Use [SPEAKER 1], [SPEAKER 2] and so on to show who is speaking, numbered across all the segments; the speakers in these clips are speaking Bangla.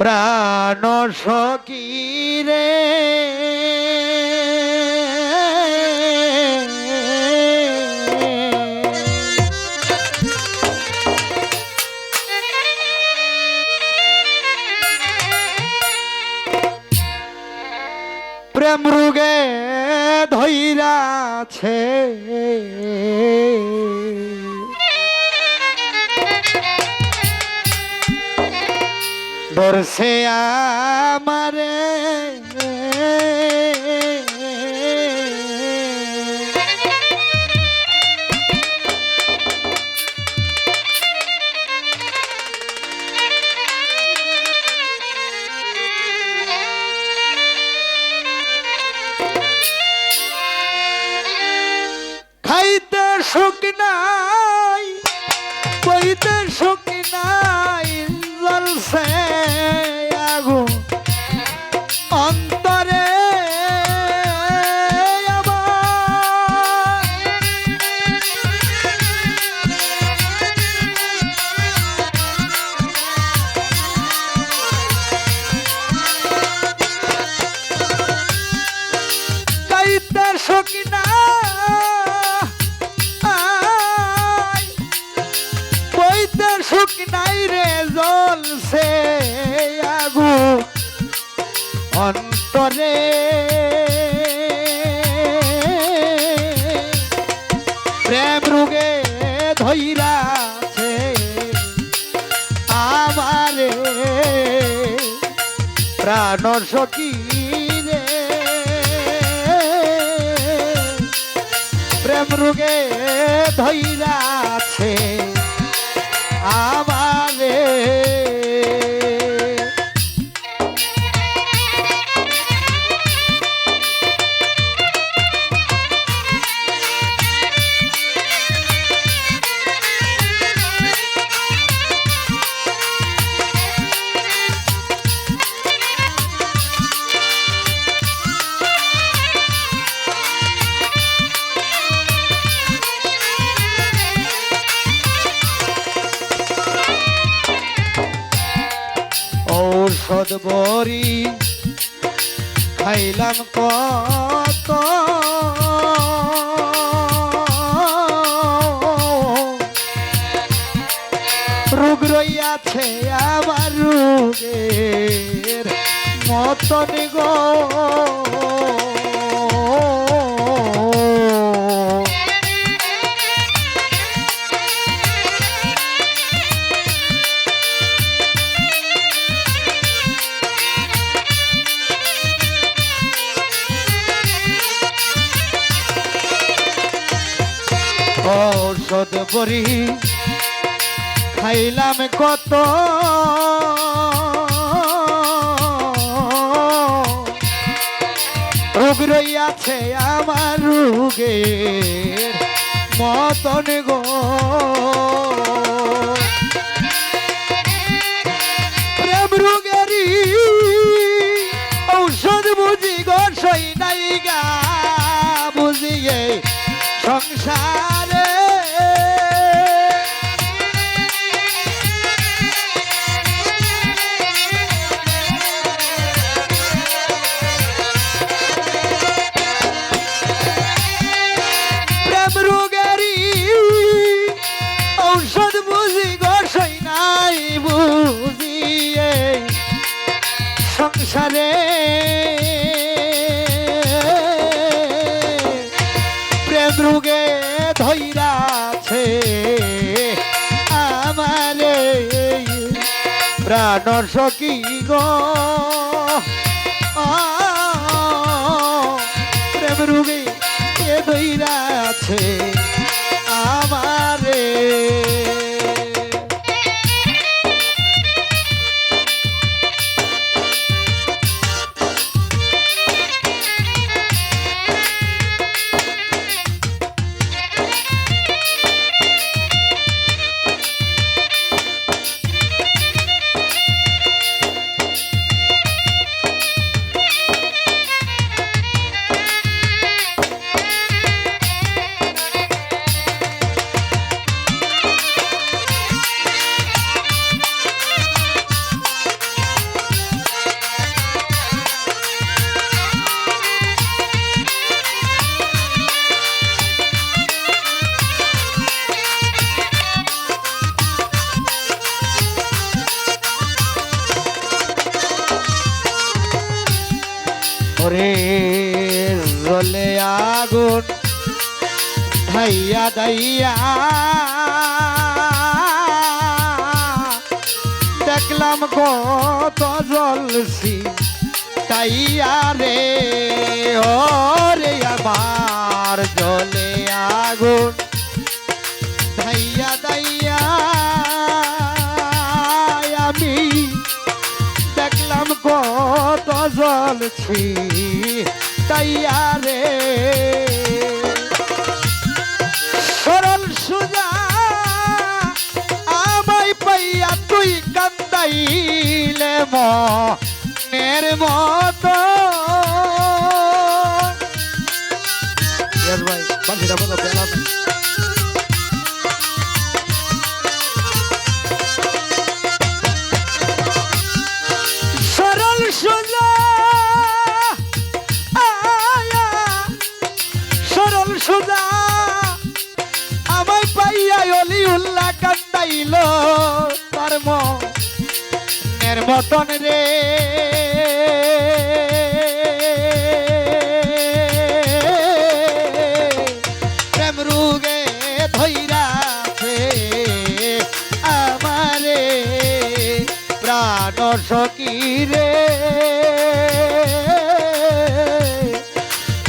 [SPEAKER 1] প্রাণ সখী রে। প্রেম রোগে ধৈরাছে আমারে নাই বইতে সুখ নাই রে জলসে আগু। অন্তরে প্রেম রোগে ধৈরাছে আমারে প্রাণ সখী রোগে ধৈরাছে বড়ি খাইলাম কত। রোগ রইয়াছে আমার রোগের মতন গো। ঔষধ বড়ি খাইলাম কত রোগ রইয়াছে আমার রোগের মতন গো। প্রেম রোগেরই ঔষধ বুঝি গো, সই নাই গা, বুঝিয়ে সংসারে প্রাণ সখী গো। প্রেম রুগে এ দইরা আছে আমারে। জলে আগুন ধাইয়া দাইয়া দেখলাম কত জলসি তাইয়া রে ও রে আমার জলে আগুন। জলছি তাইয়া রে মনের মতন রে। প্রেম রুগে ধৈরাছে আমারে। প্রাণ সখী রে।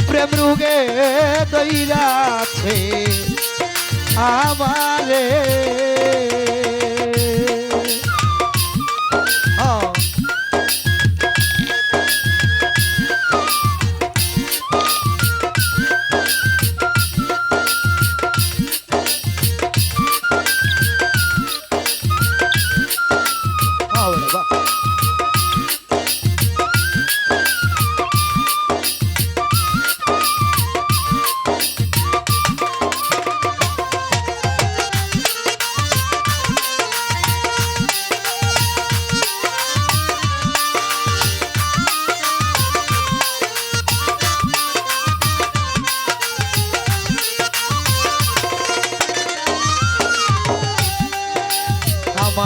[SPEAKER 1] প্রেম রুগে দৈরাছে আমারে।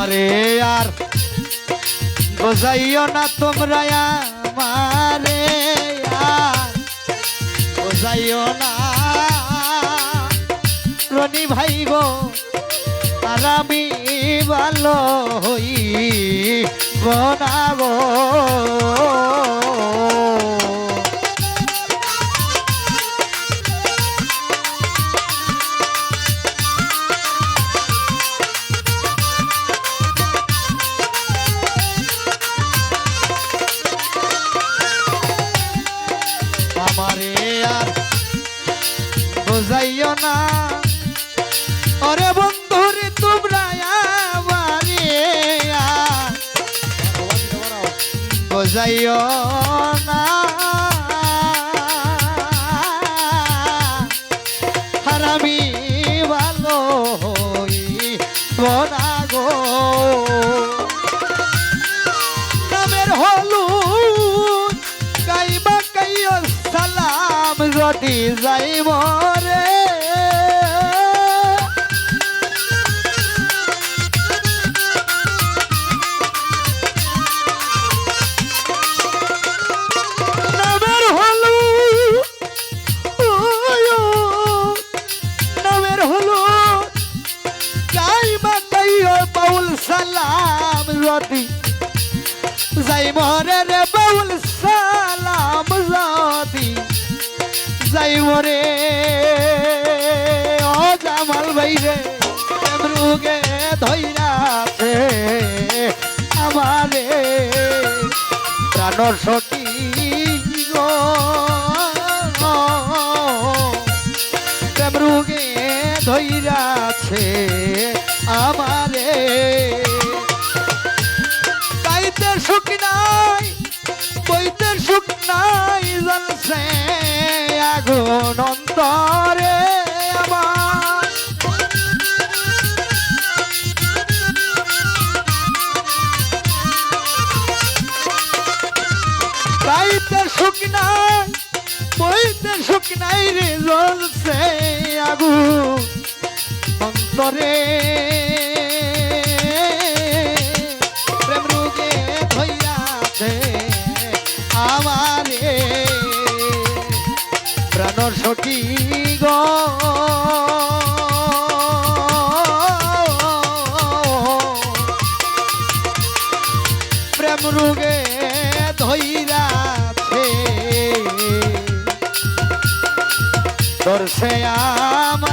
[SPEAKER 1] আমারে আর বোঝাইও না তোমরা আমারে আর। বোঝাইও না। রনি ভাই গো, আর আমি ভালো হই গো। বোঝাইও না। আর ভালো না গো। নামের হলুদ গাইবা কাইও সালাম যদি যাই যাই মরে ও জামাল ভাই রে মৃগে ধৈরাছে আমারে। প্রাণ সখী গো। মৃগে ধৈরাছে আমারে। গাইতে সুখ নাই, বইতে সুখ নাই জ্বলছে গাইতে সুখ নাই বইতে সুখ নাই রে জ্বলছে আগুন অন্তরে। আমারে। সখী গো। আমারে